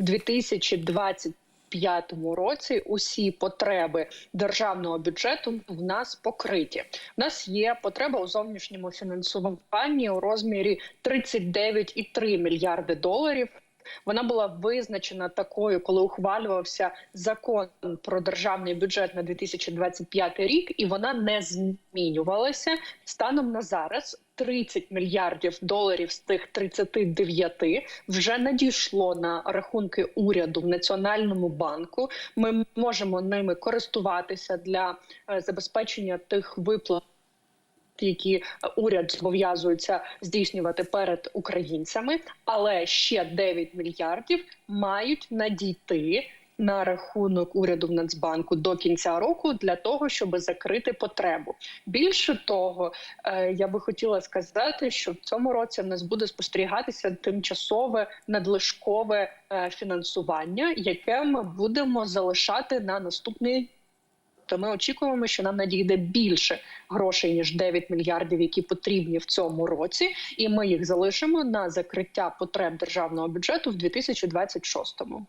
в 2025 році усі потреби державного бюджету в нас покриті. У нас є потреба у зовнішньому фінансуванні у розмірі 39,3 мільярди доларів. Вона була визначена такою, коли ухвалювався закон про державний бюджет на 2025 рік, і вона не змінювалася станом на зараз. 30 мільярдів доларів з тих 39 вже надійшло на рахунки уряду в національному банку. Ми можемо ними користуватися для е, забезпечення тих виплат. Які уряд зобов'язується здійснювати перед українцями, але ще 9 мільярдів мають надійти на рахунок уряду в Нацбанку до кінця року для того, щоб закрити потребу. Більше того, е, я би хотіла сказати, що в цьому році в нас буде спостерігатися тимчасове надлишкове е, фінансування, яке ми будемо залишати на наступний. То ми очікуємо, що нам надійде більше грошей ніж 9 мільярдів, які потрібні в цьому році, і ми їх залишимо на закриття потреб державного бюджету в 2026-му.